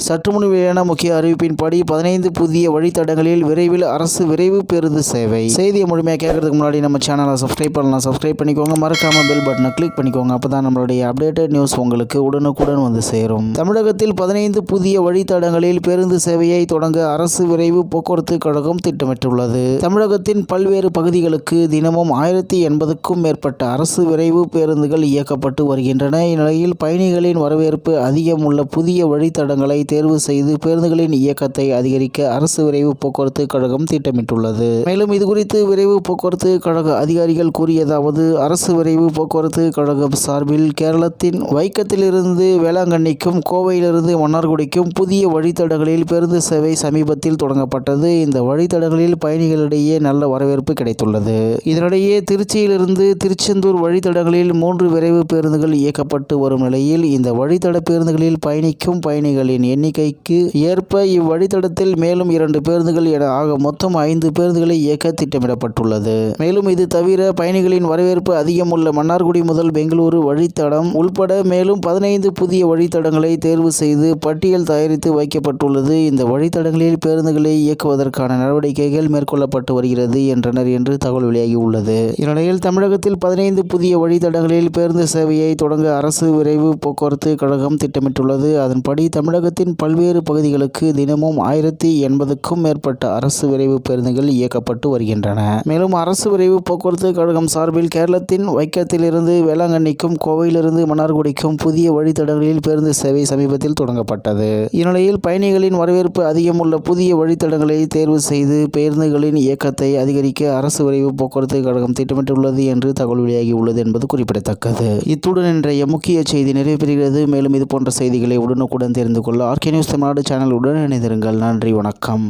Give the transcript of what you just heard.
சற்றுமுன் வெளியான முக்கிய அறிவிப்பின்படி பதினைந்து புதிய வழித்தடங்களில் விரைவில் அரசு விரைவு பேருந்து சேவை. செய்தியை முழுமையாக கேட்கறதுக்கு முன்னாடி நம்ம சேனலை சப்ஸ்கிரைப் பண்ணலாம். சப்ஸ்கிரைப் பண்ணிக்கோங்க. மறக்காம பெல் பட்டனை கிளிக் பண்ணிக்கோங்க. அப்பதான் நம்மளுடைய அப்டேட்டட் நியூஸ் உங்களுக்கு உடனுக்குடன் வந்து சேரும். தமிழகத்தில் பதினைந்து புதிய வழித்தடங்களில் பேருந்து சேவையை தொடங்க அரசு விரைவு போக்குவரத்து கழகம் திட்டமிட்டுள்ளது. தமிழகத்தின் பல்வேறு பகுதிகளுக்கு தினமும் ஆயிரத்தி எண்பதுக்கும் மேற்பட்ட அரசு விரைவு பேருந்துகள் இயக்கப்பட்டு வருகின்றன. இந்நிலையில் பயணிகளின் வரவேற்பு அதிகம் உள்ள புதிய வழித்தடங்களை தேர்வு செய்து பேருந்துகளின் இயக்கத்தை அதிகரிக்க அரசு விரைவு போக்குவரத்து கழகம் திட்டமிட்டுள்ளது. மேலும் இதுகுறித்து விரைவு போக்குவரத்து கழக அதிகாரிகள் கூறியதாவது அரசு விரைவு போக்குவரத்து கழகம் சார்பில் கேரளத்தின் வைக்கத்திலிருந்து வேளாங்கண்ணிக்கும் கோவையிலிருந்து மன்னார்குடிக்கும் புதிய வழித்தடங்களில் பேருந்து சேவை சமீபத்தில் தொடங்கப்பட்டது. இந்த வழித்தடங்களில் பயணிகளிடையே நல்ல வரவேற்பு கிடைத்துள்ளது. இதனிடையே திருச்சியிலிருந்து திருச்செந்தூர் வழித்தடங்களில் மூன்று விரைவு பேருந்துகள் இயக்கப்பட்டு வரும் நிலையில் இந்த வழித்தட பேருந்துகளில் பயணிக்கும் பயணிகளின் எண்ணிக்கைக்கு ஏற்ப இவ்வழித்தடத்தில் மேலும் இரண்டு பேருந்துகள் என ஆக மொத்தம் ஐந்து பேருந்துகளை இயக்க திட்டமிடப்பட்டுள்ளது. மேலும் இது தவிர பயணிகளின் வரவேற்பு அதிகம் உள்ள மன்னார்குடி முதல் பெங்களூரு வழித்தடம் உள்பட மேலும் பதினைந்து புதிய வழித்தடங்களை தேர்வு செய்து பட்டியல் தயாரித்து வைக்கப்பட்டுள்ளது. இந்த வழித்தடங்களில் பேருந்துகளை இயக்குவதற்கான நடவடிக்கைகள் மேற்கொள்ளப்பட்டு வருகிறது என்றனர் என்று தகவல் வெளியாகி உள்ளது இந்நிலையில் தமிழகத்தில் பதினைந்து புதிய வழித்தடங்களில் பேருந்து சேவையை தொடங்க அரசு விரைவு போக்குவரத்து கழகம் திட்டமிட்டுள்ளது. அதன்படி தமிழகத்தில் தமிழகத்தின் பல்வேறு பகுதிகளுக்கு தினமும் ஆயிரத்தி எண்பதுக்கும் மேற்பட்ட அரசு விரைவு பேருந்துகள் இயக்கப்பட்டு வருகின்றன. மேலும் அரசு விரைவு போக்குவரத்து கழகம் சார்பில் கேரளத்தின் வைக்கத்திலிருந்து வேளாங்கண்ணிக்கும் கோவையிலிருந்து மன்னார்குடிக்கும் புதிய வழித்தடங்களில் பேருந்து சேவை சமீபத்தில் தொடங்கப்பட்டது. இந்நிலையில் பயணிகளின் வரவேற்பு அதிகம் உள்ள புதிய வழித்தடங்களை தேர்வு செய்து பேருந்துகளின் இயக்கத்தை அதிகரிக்க அரசு விரைவு போக்குவரத்து கழகம் திட்டமிட்டுள்ளது என்று தகவல் வெளியாகி உள்ளது என்பது குறிப்பிடத்தக்கது. இத்துடன் இன்றைய முக்கிய செய்தி நிறைவு பெறுகிறது. மேலும் இது போன்ற செய்திகளை உடனுக்குடன் தெரிந்து கொள்ள ஆர்கே நியூஸ் தமிழ்நாடு உடன் இணைந்திருங்கள். நன்றி வணக்கம்.